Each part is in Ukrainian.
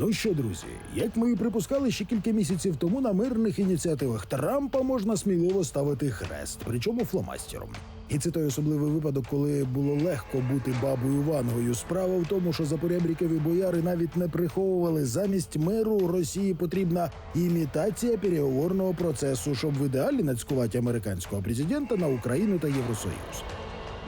Ну що, друзі, як ми і припускали ще кілька місяців тому на мирних ініціативах Трампа можна сміливо ставити хрест, причому фломастером. І це той особливий випадок, коли було легко бути бабою Вангою. Справа в тому, що запорябрікові бояри навіть не приховували замість миру Росії потрібна імітація переговорного процесу, щоб в ідеалі нацькувати американського президента на Україну та Євросоюз.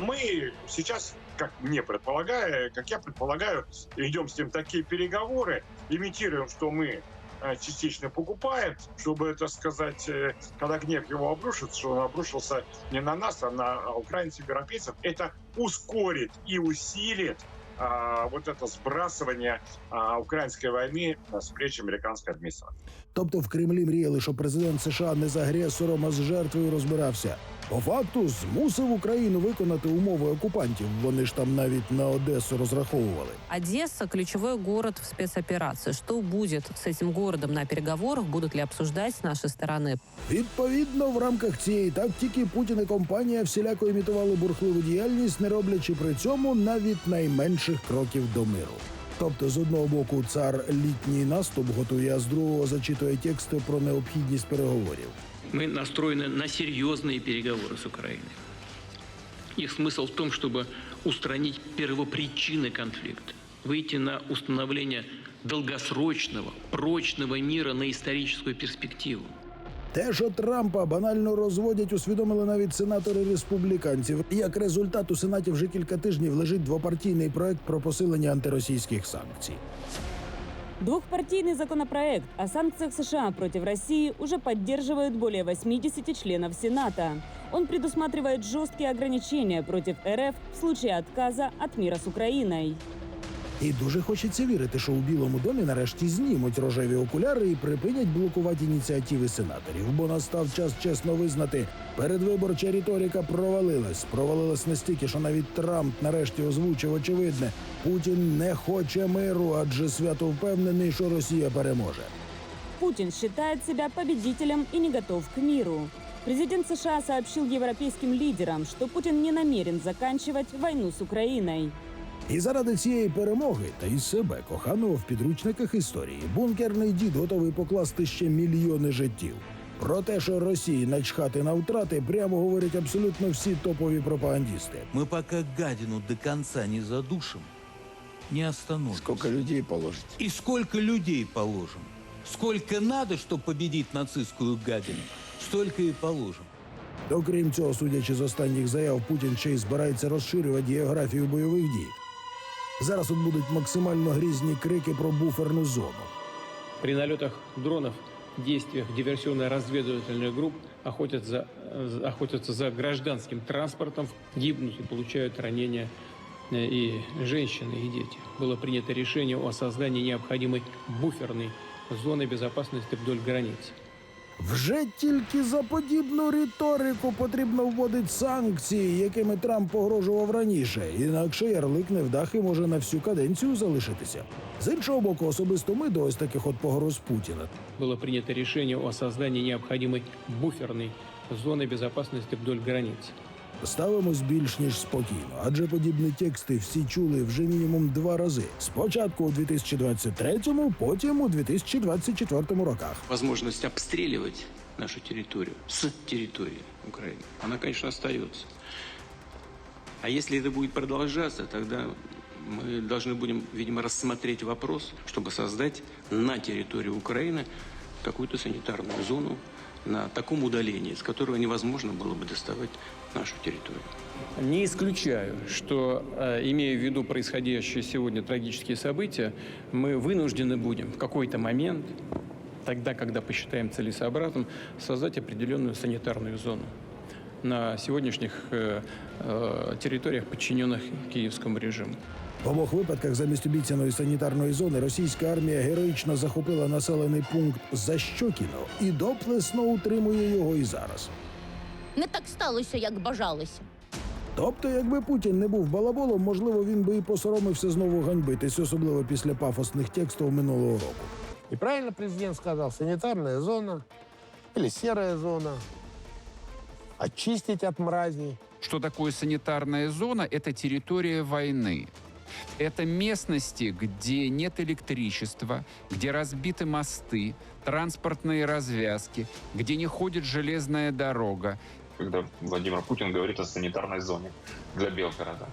Мы сейчас, как мне предполагаю, как я предполагаю, идем с ним такие переговоры, имитируем, что мы э, частично покупаем, чтобы, так сказать, э, когда гнев его обрушится, что он обрушился не на нас, а на украинцев, европейцев, это ускорит и усилит а, вот это сбрасывание а, украинской войны с плеч американской администрации. Тобто в Кремлі мріяли, що президент США не з агресором, а з жертвою розбирався. По факту змусив Україну виконати умови окупантів. Вони ж там навіть на Одесу розраховували. Одесса – ключевой город в спецоперации. Что будет с этим городом на переговорах? Будут ли обсуждать с нашей стороны? Відповідно, в рамках цієї тактики Путін і компанія всіляко імітували бурхливу діяльність, не роблячи при цьому навіть найменших кроків до миру. Тобто, з одного боку, цар літній наступ готує, а з другого зачитує тексти про необхідність переговорів Мы настроены на серьезные переговоры с Украиной. Их смысл в том, чтобы устранить первопричины конфликта, выйти на установление долгосрочного, прочного мира на историческую перспективу. Те, що Трампа банально розводять, усвідомили навіть сенатори республіканців. Як результат у сенаті вже кілька тижнів лежить двопартійний проект про посилення антиросійських санкцій. Двухпартийный законопроект о санкциях США против России уже поддерживают более 80 членов Сената. Он предусматривает жесткие ограничения против РФ в случае отказа от мира с Украиной. І дуже хочеться вірити, що у Білому домі нарешті знімуть рожеві окуляри і припинять блокувати ініціативи сенаторів, бо настав час чесно визнати, передвиборча риторика провалилась. Провалилась настільки, що навіть Трамп нарешті озвучив очевидне: Путін не хоче миру, адже свято впевнений, що Росія переможе. Путин считает себя победителем и не готов к миру. Президент США сообщил европейским лидерам, что Путин не намерен заканчивать войну с Украиной. І заради цієї перемоги та й себе коханого в підручниках історії бункерний дід готовий покласти ще мільйони життів. Про те, що Росії начхати на втрати, прямо говорять абсолютно всі топові пропагандісти. Мы пока гадину до конца не задушим, не остановимся. Сколько людей положите? И сколько людей положим? Сколько надо, чтобы победить нацистскую гадину, столько и положим. Окрім цього, судячи з останніх заяв, Путін ще й збирається розширювати географію бойових дій. Зараз тут будуть максимально грізні крики про буферну зону. При налетах дронов, действиях диверсионно-разведывательных групп охотятся, за- э, охотятся за гражданским транспортом, гибнут и получают ранения э, и женщины, и дети. Было принято решение о создании необходимой буферной зоны безопасности вдоль границ. Вже тільки за подібну риторику потрібно вводити санкції, якими Трамп погрожував раніше. Інакше ярлик невдахи може на всю каденцію залишитися. З іншого боку, особисто ми до ось таких от погроз Путіна. Було прийнято рішення о созданні необхідної буферної зони безопасности вдоль границ. Ставимось більш ніж спокійно, адже подібні тексти всі чули вже мінімум два рази. Спочатку у 2023-му, потім у 2024 роках. возможность обстреливать нашу территорию с территории Украины, она, конечно, остается. А если это будет продолжаться, тогда мы должны будем, видимо, рассмотреть вопрос, чтобы создать на территории Украины какую-то санитарную зону на таком удалении, с которого невозможно было бы доставать нашу территорию. Не исключаю, что, э, имея в виду происходящие сегодня трагические события, мы вынуждены будем в какой-то момент, тогда, когда посчитаем целесообразным, создать определенную санитарную зону на сегодняшних э, э, территориях, подчиненных киевскому режиму. В обох випадках замість обіцяної санітарної зони російська армія героїчно захопила населений пункт Защокіно і доплесно утримує його і зараз. Не так сталося, як бажалося. Тобто, якби Путін не був балаболом, можливо, він би і посоромився знову ганьбитись, особливо після пафосних текстів минулого року. И правильно президент сказал, санитарная зона или серая зона. Очистить от мразей. Что такое санитарная зона? Это территория войны. Это местности, где нет электричества, где разбиты мосты, транспортные развязки, где не ходит железная дорога. когда Владимир Путин говорит о санитарной зоне для Белгорода.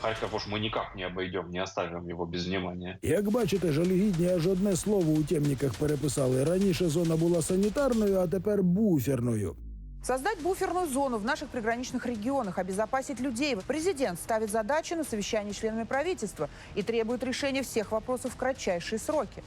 Харьков уж мы никак не обойдем, не оставим его без внимания. Як бачите, жалюгідні аж одне слово у темниках переписали. Раніше зона була санітарною, а тепер буферною. Создать буферную зону в наших приграничных регионах, обезопасить людей. Президент ставит задачу на совещании с членами правительства и требует решения всех вопросов в кратчайшие сроки.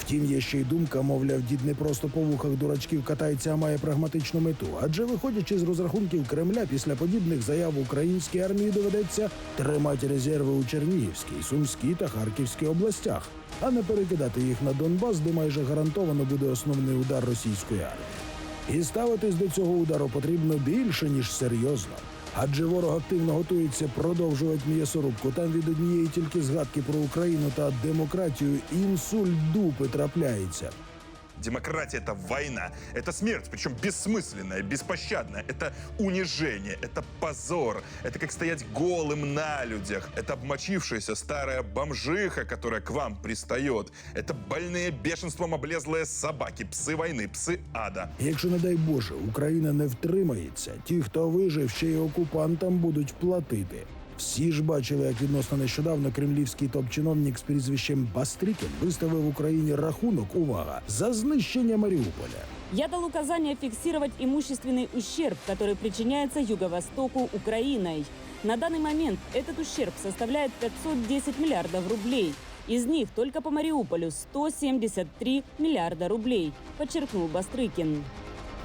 Втім, є ще й думка, мовляв, дід не просто по вухах дурачків катається, а має прагматичну мету. Адже виходячи з розрахунків Кремля, після подібних заяв українській армії доведеться тримати резерви у Чернігівській, Сумській та Харківській областях, а не перекидати їх на Донбас, де майже гарантовано буде основний удар російської армії. І ставитись до цього удару потрібно більше ніж серйозно. Адже ворог активно готується продовжувати м'ясорубку. Там від однієї тільки згадки про Україну та демократію інсульт дупи трапляється. Демократия — это война, это смерть, причем бессмысленная, беспощадная. Это унижение, это позор, это как стоять голым на людях. Это обмочившаяся старая бомжиха, которая к вам пристает. Это больные бешенством облезлые собаки, псы войны, псы ада. Якщо, не дай Боже, Україна не втримається, ті, хто вижив, ще й окупантам будуть платити. Всі ж бачили, як відносно нещодавно кремлівський топ-чиновник з прізвищем Бастрікін виставив Україні рахунок, увага, за знищення Маріуполя. Я дал указание фиксировать имущественный ущерб, который причиняется Юго-Востоку Украиной. На данный момент этот ущерб составляет 510 миллиардов рублей. Из них только по Мариуполю 173 миллиарда рублей, подчеркнул Бастрыкин.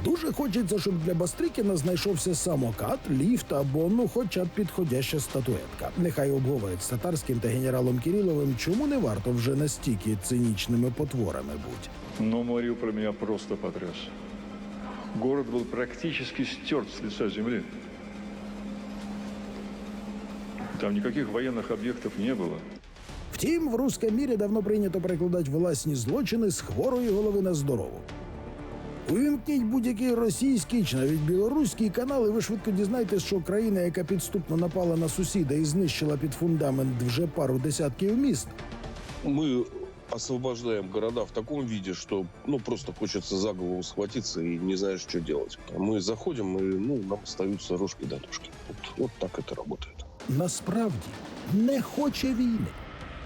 Дуже хочеться, щоб для Бастрикіна знайшовся самокат, ліфт або ну, хоча б підходяща статуетка. Нехай обговорять з татарським та генералом Кириловим, чому не варто вже настільки цинічними потворами бути. Но Мариуполь меня просто потряс. Город был практически стерт с лица земли. Там никаких военных объектов не было. Втім, в руському мірі давно прийнято перекладати власні злочини з хворої голови на здорову. Увімкніть будь-який російський чи навіть білоруський канал, і ви швидко дізнаєтесь, що країна, яка підступно напала на сусіда і знищила під фундамент вже пару десятків міст, Мы освобождаем города в таком виде, что ну просто хочется за голову схватиться и не знаешь, что делать. Мы заходим, и ну, нам остаются рожки до ножки. Вот, вот так это работает. насправді не хоче війни.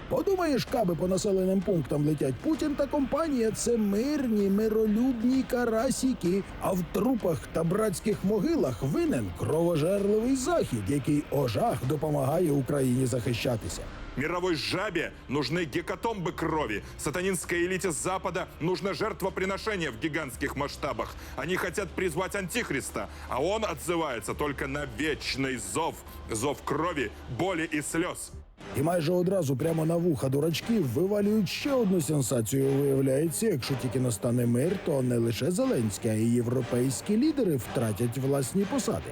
Подумаєш, каби по населеним пунктам летять Путін та компанія це мирні, миролюбні карасіки. А в трупах та братських могилах винен кровожерливий захід, який ожах допомагає Україні захищатися. Мировой жабе нужны гекатомбы крови. Сатанинской элите Запада нужно жертвоприношение в гигантских масштабах. Они хотят призвать Антихриста, а он отзывается только на вечный зов. Зов крови, боли и слез. І майже одразу прямо на вуха дурачків вивалюють ще одну сенсацію. Виявляється, якщо тільки настане мир, то не лише Зеленський, а й європейські лідери втратять власні посади.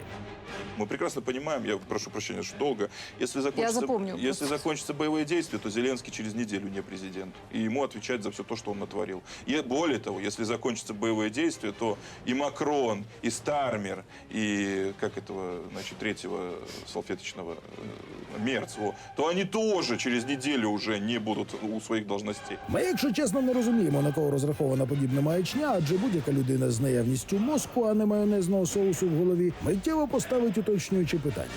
Мы прекрасно понимаем, я прошу прощения, что долго. Если закончится, запомню. если закончатся боевые действия, то Зеленский через неделю не президент. И ему отвечать за все то, что он натворил. И более того, если закончатся боевые действия, то и Макрон, и Стармер, и как этого, значит, третьего салфеточного э, Мерцеву, то они тоже через неделю уже не будут у своих должностей. Ми, якщо чесно, не розуміємо, на кого розрахована подібна маячня, адже будь-яка людина з наявністю мозку, а не майонезного соусу в голові, миттєво поставить уточнюючі питання.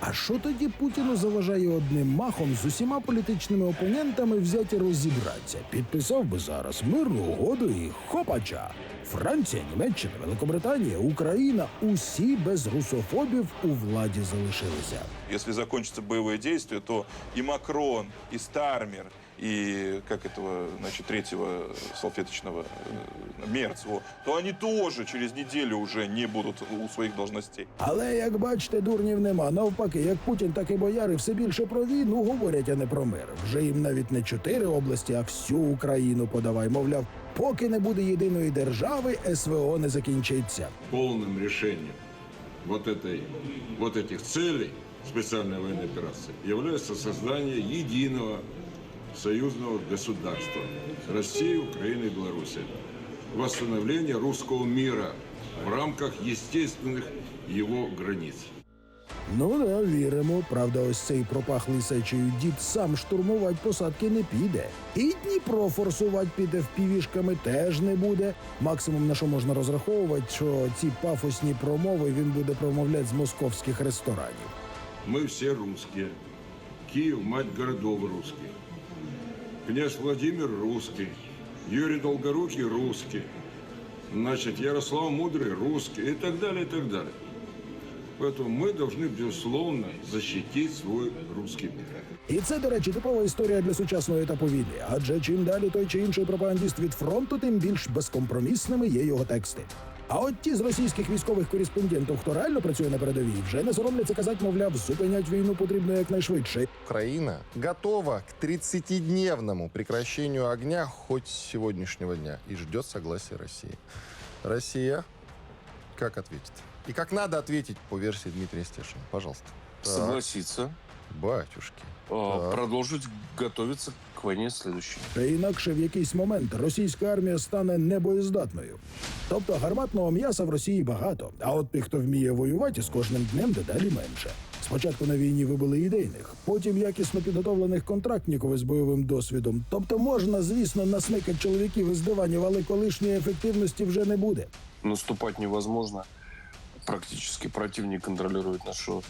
А що тоді Путіну заважає одним махом з усіма політичними опонентами взяти розібратися? Підписав би зараз мирну угоду і хопача. Франція, Німеччина, Великобританія, Україна усі без русофобів у владі залишилися. Если закончатся боевые действия, то и Макрон, и Стармер, и как этого, значит, третьего салфеточного э, Мерцеву, то они тоже через неделю уже не будут у своих должностей. Але як бачите, дурнів нема. Навпаки, як Путін, так і бояри все більше про війну говорять, а не про мир. Вже їм навіть не чотири області, а всю Україну подавай. Мовляв, поки не буде єдиної держави, СВО не закінчиться. полным решением вот, этой, вот этих целей специальной военной операции является создание единого союзного государства России, Украины и Беларуси. Восстановление русского мира в рамках естественных его границ. Ну да, віримо. Правда, ось цей пропахлий сечею дід сам штурмувати посадки не піде. І Дніпро форсувати піде впівішками теж не буде. Максимум на що можна розраховувати, що ці пафосні промови він буде промовляти з московських ресторанів. Мы все русские. Киев – мать городов русских. Князь Владимир – русский. Юрий Долгорукий – русский. Значит, Ярослав Мудрый – русский. И так далее, и так далее. Поэтому мы должны, безусловно, защитить свой русский мир. І це, до речі, типова історія для сучасного етапу війни. Адже чим далі той чи інший пропагандіст від фронту, тим більш безкомпромісними є його тексти. А от ті з російських військових кореспондентів, хто реально працює на передовій, вже не соромляться казати, мовляв, зупинять війну потрібно якнайшвидше. Украина готова к 30-дневному прекращению огня хоть с сегодняшнего дня и ждет согласия России. Россия как ответит? И как надо ответить по версии Дмитрия Стешина? Пожалуйста. Так. Согласиться. Батюшки. а, Так. Продолжить готовиться к войне следующей. Та інакше в якийсь момент російська армія стане небоєздатною. Тобто гарматного м'яса в Росії багато, а от тих, хто вміє воювати, з кожним днем дедалі менше. Спочатку на війні вибили ідейних, потім якісно підготовлених контрактників із бойовим досвідом. Тобто можна, звісно, насмикати чоловіків із диванів, але колишньої ефективності вже не буде. Наступать невозможно. Практически противник контролирует нашу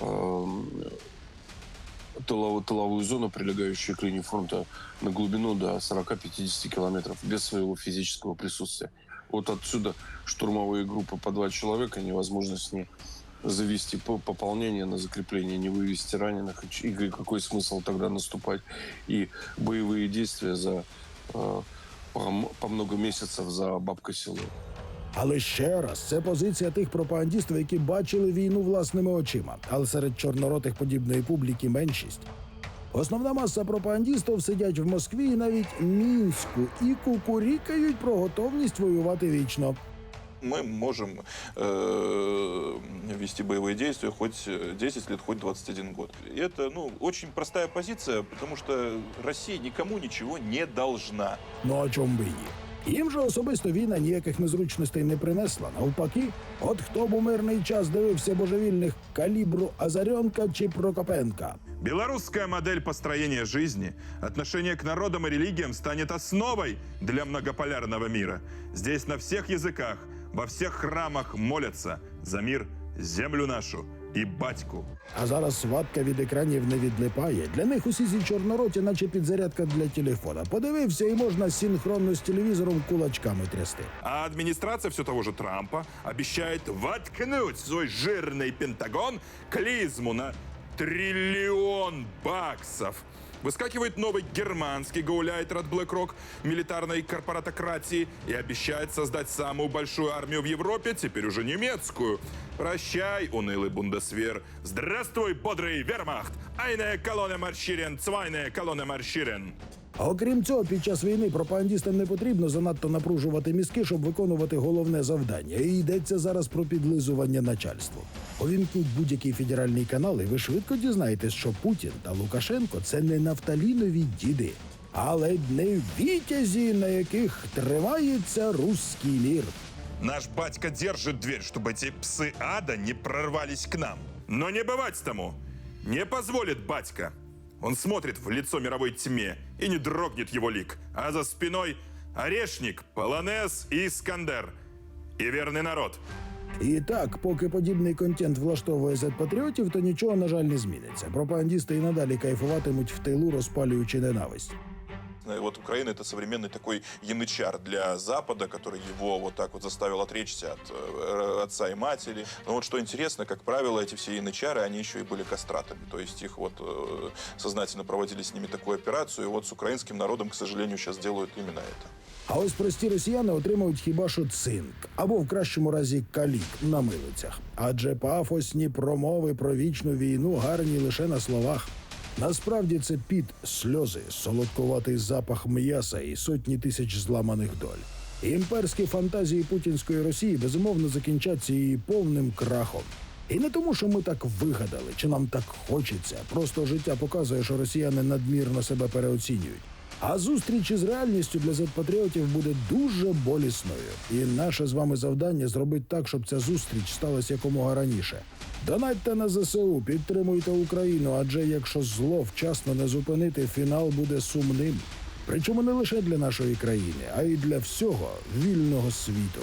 эм, тыловую, тыловую зону, прилегающую к линии фронта на глубину до 40-50 километров без своего физического присутствия. Вот отсюда штурмовые группы по два человека, невозможно с ней завести по- пополнение на закрепление, не вывести раненых. И какой смысл тогда наступать? И боевые действия за э, по много месяцев за бабкой село. Але ще раз, це позиція тих пропагандістів, які бачили війну власними очима. Але серед чорноротих подібної публіки меншість. Основна маса пропагандістів сидять в Москві і навіть Мінську і кукурікають про готовність воювати вічно. Мы можем э, вести боевые действия хоть 10 лет, хоть 21 год. И это ну, очень простая позиция, потому что Россия никому ничего не должна. Ну а чом би ні? Їм же особисто війна ніяких незручностей не принесла. Навпаки, от хто б у мирний час дивився божевільних калібру Азаренка чи Прокопенка. Белорусская модель построения жизни, отношение к народам и религиям станет основой для многополярного мира. Здесь на всех языках, во всех храмах молятся за мир, землю нашу и батьку. А зараз сватка від екранів не відлипає. Для них усі зі чорнороті, наче підзарядка для телефона. Подивився і можна синхронно з телевізором кулачками трясти. А администрация все того же Трампа обещает воткнуть в свой жирный Пентагон клизму на триллион баксов. Выскакивает новый германский гауляйтер от BlackRock, милитарной корпоратократии, и обещает создать самую большую армию в Европе, теперь уже немецкую. Прощай, унылый бундесвер. Здравствуй, бодрый вермахт! Айне колонне марширен, цвайне колонне марширен. А окрім цього, під час війни пропагандістам не потрібно занадто напружувати мізки, щоб виконувати головне завдання. І йдеться зараз про підлизування начальству. Увімкніть будь-який федеральний канал, і ви швидко дізнаєтесь, що Путін та Лукашенко це не нафталінові діди, а ледь не вітязі, на яких тримається руський мір. Наш батька держит дверь, чтобы эти псы ада не прорвались к нам. Но не бывать тому. Не позволит батька. Он смотрит в лицо мировой тьме, и не дрогнет его лик. А за спиной Орешник, Полонез и Искандер. И верный народ. І так, поки подібний контент влаштовує зет-патріотів, то нічого, на жаль, не зміниться. Пропагандісти і надалі кайфуватимуть в тилу, розпалюючи ненависть. Э, Вот Украина это современный такой янычар для Запада, который его вот так вот заставил отречься от э, отца и матери. Но вот что интересно, как правило, эти все янычары, они еще и были кастратами. То есть их вот э, сознательно проводили с ними такую операцию. И вот с украинским народом, к сожалению, сейчас делают именно это. А ось прості росіяни отримують хіба що цинк, або в кращому разі калік на милицях. Адже пафосні промови про вічну війну гарні лише на словах. Насправді це під сльози, солодкуватий запах м'яса і сотні тисяч зламаних доль. Імперські фантазії путінської Росії безумовно закінчаться її повним крахом. І не тому, що ми так вигадали, чи нам так хочеться. Просто життя показує, що росіяни надмірно себе переоцінюють. А зустріч із реальністю для зет-патріотів буде дуже болісною. І наше з вами завдання зробити так, щоб ця зустріч сталася якомога раніше. Донатьте на ЗСУ, підтримуйте Україну, адже якщо зло вчасно не зупинити, фінал буде сумним. Причому не лише для нашої країни, а й для всього вільного світу.